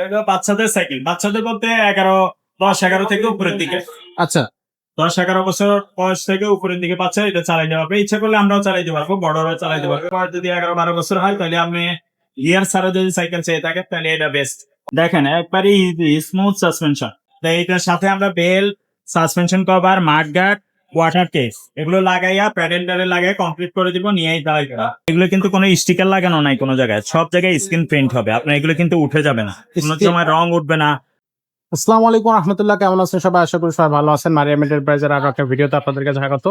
এটা হলো বাচ্চাদের সাইকেল বাচ্চাদের বলতে এগারো দশ এগারো থেকে উপরের দিকে। আচ্ছা। দশ এগারো বছর বয়স থেকে উপরের দিকে বাচ্চা এটা চালাইতে পারবে। ইচ্ছা করলে আমরাও চালাইতে পারব বড়রাও চালাইতে পারবে। যদি এগারো বারো বছর হয় তাহলে আপনি গিয়ার ছাড়া যদি সাইকেল চেয়ে থাকে তাহলে এটা বেস্ট দেখেন একবারই স্মুথ সাসপেনশন এইটার সাথে আমরা bell suspension cover mud guard water case এগুলো লাগাইয়া প্যাডেন্ডারে লাগাই কমপ্লিট করে দিব নিয়েই দাঁড়াই এগুলো কিন্তু কোনো স্টিকার লাগানো নাই কোনো জায়গায়। সব জায়গায় স্ক্রিন প্রিন্ট হবে। আপনার এগুলো কিন্তু উঠে যাবে না। কোনো সময় রং উঠবে না। আসসালামু আলাইকুম রহমতুল্লাহ কেমন আছেন সবাই? আশা করি সবাই ভালো আছেন। মারিয়াম এন্টারপ্রাইজের আরও একটা ভিডিওতে আপনাদেরকে স্বাগত।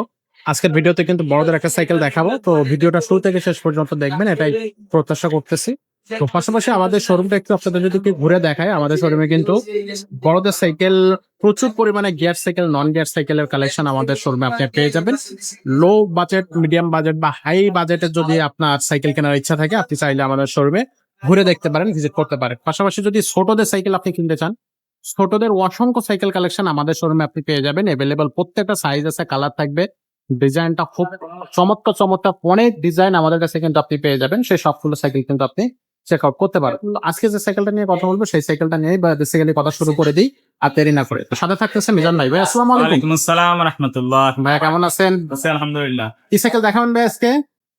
আজকের ভিডিওতে কিন্তু বড়দের একটা সাইকেল দেখাবো। তো ভিডিওটা শুরু থেকে শেষ পর্যন্ত দেখবেন এটাই প্রত্যাশা করতেছি। তো পাশাপাশি আমাদের শোরুমটা একটু আপনাদের যদি ঘুরে দেখায় আমাদের শোরুমে কিন্তু বড়দের সাইকেল প্রচুর পরিমাণে গিয়ার সাইকেল নন গিয়ার সাইকেলের কালেকশন আমাদের শোরুমে আপনি পেয়ে যাবেন। লো বাজেট মিডিয়াম বাজেট বা হাই বাজেটের যদি আপনার সাইকেল কেনার ইচ্ছা থাকে, আপনি চাইলে আমাদের শোরুমে ঘুরে দেখতে পারেন ভিজিট করতে পারেন। পাশাপাশি যদি ছোটদের সাইকেল আপনি কিনতে চান, ছোটদের অসংখ্য সাইকেল কালেকশন আমাদের শোরুমে আপনি পেয়ে যাবেন। এভেলেবল প্রত্যেকটা সাইজ আছে কালার থাকবে। ডিজাইনটা খুব চমৎকার চমৎকার। অনেক ডিজাইন আমাদের কাছে কিন্তু আপনি পেয়ে যাবেন। সেই সবগুলো সাইকেল কিন্তু আপনি চেক আউট করতে পারেন তো আজকে যে সাইকেলটা নিয়ে কথা বলব সেই সাইকেলটা নিয়ে বা বেসিক্যালি কথা শুরু করে দিই আর দেরি না করে। তো সাথে থাকতেছে মিজান ভাই। ভাই আসসালামু আলাইকুম। আসসালাম রহমতুল্লাহ। ভাইয়া কেমন আছেন? আছি আলহামদুলিল্লাহ। কি সাইকেল দেখাবেন ভাই আজকে?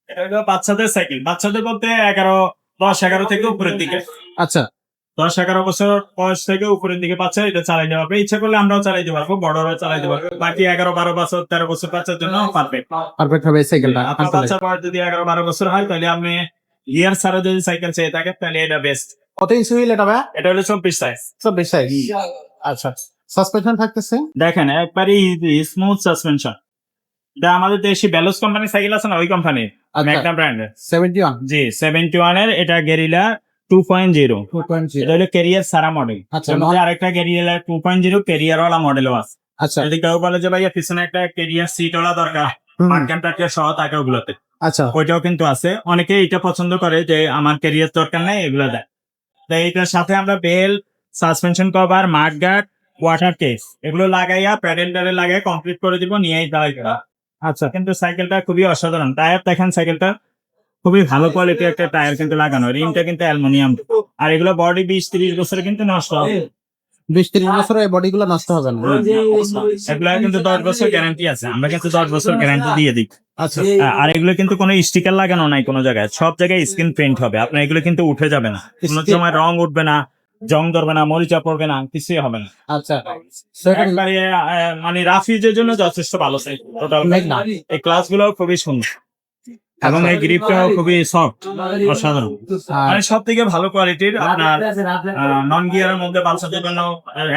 এটা হলো বাচ্চাদের সাইকেল বাচ্চাদের বলতে এগারো দশ এগারো থেকে উপরের দিকে। আচ্ছা। দশ এগারো বছর বয়স থেকে উপরের দিকে বাচ্চা এটা চালাইতে পারবে ইচ্ছা করলে আমরাও চালাইতে পারব বড়রাও চালাইতে পারবে। বাকি এগারো বারো বছর তেরো বছর বাচ্চার জন্য পারফেক্ট পারফেক্ট হবে সাইকেলটা আপনার বাচ্চার বয়স যদি এগারো বারো বছর হয় তাহলে আপনি গিয়ার ছাড়া যদি সাইকেল চেয়ে থাকে তাহলে এটা বেস্ট কত ইঞ্চি হুইল এটা ভাইয়া এটা হলো চব্বিশ সাইজ চব্বিশ সাইজ আচ্ছা সাসপেনশন থাকতেছে? দেখেন একবারই স্মুথ সাসপেনশন এটা আমাদের দেশি ব্যালোস কোম্পানির সাইকেল আছে না ওই কোম্পানির আচ্ছা। ম্যাগনা ব্র্যান্ডের সেভেন্টি ওয়ান জি সেভেন্টি ওয়ানের এটা gorilla two point zero two point এটা হলো ক্যারিয়ার সারা মডেল আচ্ছা আরেকটা carrier two point zero carrier ওয়ালা মডেলও আছে। আচ্ছা। যদি কেউ বলে যে ভাইয়া পিছনে একটা ক্যারিয়ার সিট ওলা দরকার হুম, সহ থাকে ওগুলোতে। আচ্ছা। ওইটাও কিন্তু আছে। অনেকে এটা পছন্দ করে যে আমার ক্যারিয়ার দরকার নেই এগুলো দেয় তো এইটার সাথে আমরা bell suspension cover mud guard water case এগুলো লাগাইয়া প্যাডেন্ডারে লাগাই কমপ্লিট করে দিব নিয়েই দাঁড়াই আচ্ছা। কিন্তু সাইকেলটা খুবই অসাধারণ। টায়ার দেখেন সাইকেলটা খুবই ভালো কোয়ালিটির একটা টায়ার কিন্তু লাগানো। রিমটা কিন্তু অ্যালুমিনিয়াম। আর এগুলো বডি বিশ তিরিশ বছরে কিন্তু নষ্ট হবে। বিশ ত্রিশ বছর এই বডি গুলো নষ্ট হবে না। এগুলো কিন্তু দশ বছর গ্যারান্টি আছে। আমরা কিন্তু দশ বছর গ্যারান্টি দিয়ে দিই। আচ্ছা। আর এগুলো কিন্তু কোনো স্টিকার লাগানো নাই কোনো জায়গায়। সব জায়গায় স্ক্রিন প্রিন্ট হবে। আপনার এগুলো কিন্তু উঠে যাবে না। কোনো সময় রং উঠবে না জং ধরবে না মরিচা পড়বে না কিছুই হবে না। আচ্ছা। সেটা মানে রাফিজের জন্য যথেষ্ট ভালো টোটাল এই ক্লাসগুলো খুবই সুন্দর। এবং এই গ্রিপটাও খুবই সফট অসাধারণ। আর মানে সব থেকে ভালো কোয়ালিটির আপনার নন গিয়ারের মধ্যে বাচ্চাদের জন্য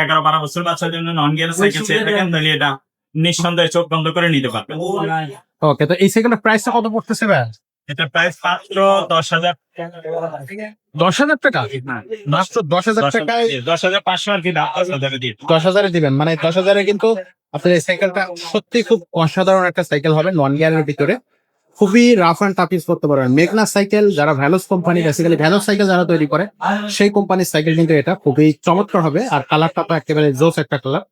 এগারো বারো বছর বাচ্চার জন্য নন গিয়ার সাইকেল চেয়ে থাকেন তাহলে এটা নিঃসন্দেহে চোখ বন্ধ করে নিতে পারবেন। ওকে তো এই সাইকেলের প্রাইসটা কত পড়তেছে ভাই? এটা প্রাইস মাত্র দশ হাজার দশ হাজার টাকা? মাত্র দশ হাজার টাকায় দশ হাজার পাঁচশো আর কি দশ হাজারে দশ হাজারে দিবেন। মানে দশ হাজারে কিন্তু আপনার এই সাইকেলটা সত্যি খুব অসাধারণ একটা সাইকেল হবে নন গিয়ারের ভিতরে। খুবই রাফ অ্যান্ড টাফ ইউজ করতে পারবেন। মেঘনা সাইকেল যারা Veloce company basically Veloce cycle যারা তৈরি করে, সেই কোম্পানির সাইকেল কিন্তু এটা খুবই চমৎকার হবে। আর কালারটা তো একেবারে জোস একটা কালার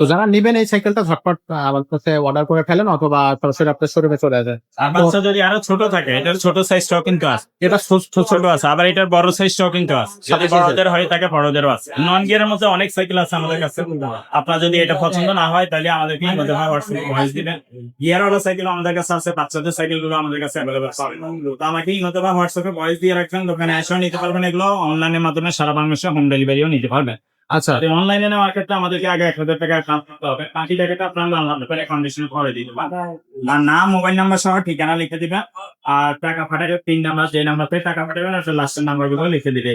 তো যারা নিবেন এই সাইকেলটা ঝটপট আমার কাছে অর্ডার করে ফেলেন অথবা সরাসরি আপনার শোরুমে চলে যায় আর বাচ্চা যদি আরও ছোট থাকে এটার ছোট সাইজটাও কিন্তু আছে। এটা ছোট- ছোট- আছে আবার এটার বড় সাইজটাও কিন্তু আছে। সাথে যদি বড়দের হয় তাকে বড়দেরও আছে। নন গিয়ারের মধ্যে অনেক সাইকেল আছে আমাদের কাছে। আপনার যদি এটা পছন্দ না হয় তাহলে আমাদেরকে মধ্যে হয় হোয়াটসঅ্যাপ ভয়েস দিবেন। গিয়ার ওয়ালা সাইকেল আমাদের কাছে আছে বাচ্চাদের সাইকেলগুলো আমাদের কাছে অ্যাভেলেবল পাবেন তো আমাকে ইমতে বা হোয়াটসঅ্যাপে ভয়েস দিয়ে রাখবেন দোকানে এসেও নিতে পারবেন এগুলো। অনলাইনের মাধ্যমে সারা বাংলাদেশে হোম ডেলিভারিও নিতে পারবেন। আচ্ছা। অনলাইনে নেওয়ার ক্ষেত্রে আমাদেরকে আগে এক হাজার টাকা করতে হবে। বাকি টাকাটা আপনার আলাদা করে কন্ডিশন করে দিতে আর নাম মোবাইল নাম্বার সহ ঠিকানা লিখে দিবেন। আর টাকা পাঠাবে তিন নাম্বার যে নাম্বার পেয়ে টাকা পাঠাবেন আর লাস্টের নাম্বারগুলো লিখে দিবে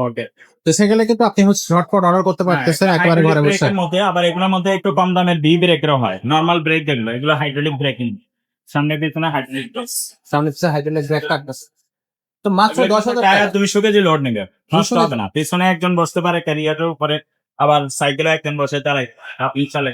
ওকে তো সাইকেলে কিন্তু আপনি হচ্ছে ঝটপট অর্ডার করতে পারতেছেন একেবারে ঘরে বসে। মধ্যে আবার এগুলোর মধ্যে একটু কম দামের বি ব্রেকেরও হয়। নর্মাল ব্রেক যেগুলো এগুলো হাইড্রোলিক ব্রেকিং সামনে পিছনে হাইড্রোলিক সামনে পিছনে হাইড্রোলিক ব্রেক থাকতেছে। তো মাত্র দশ হাজার টাকা দুইশো কেজি লোড নেবে। নষ্ট হবে না। পিছনে একজন বসতে পারে ক্যারিয়ারের উপরে আবার সাইকেলে একজন বসে চালায় আপনি চালে।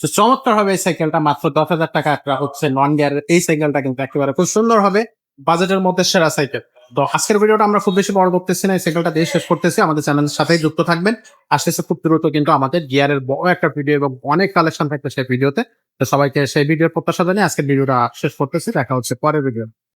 তো চমৎকার হবে এই সাইকেলটা মাত্র দশ হাজার টাকা একটা হচ্ছে নন গিয়ার এই সাইকেলটা কিন্তু একেবারে খুব সুন্দর হবে। বাজেটের মধ্যে সেরা সাইকেল তো আজকের ভিডিওটা আমরা খুব বেশি বড় করতেছি না এই সাইকেলটা দিয়ে শেষ করতেছি। আমাদের চ্যানেলের সাথেই যুক্ত থাকবেন। আসতেছে খুব দ্রুত কিন্তু আমাদের গিয়ারের বড় একটা ভিডিও এবং অনেক কালেকশন থাকবে সেই ভিডিওতে তো সবাইকে সেই ভিডিওর প্রত্যাশা জানিয়ে আজকের ভিডিওটা শেষ করতেছি। দেখা হচ্ছে পরের ভিডিও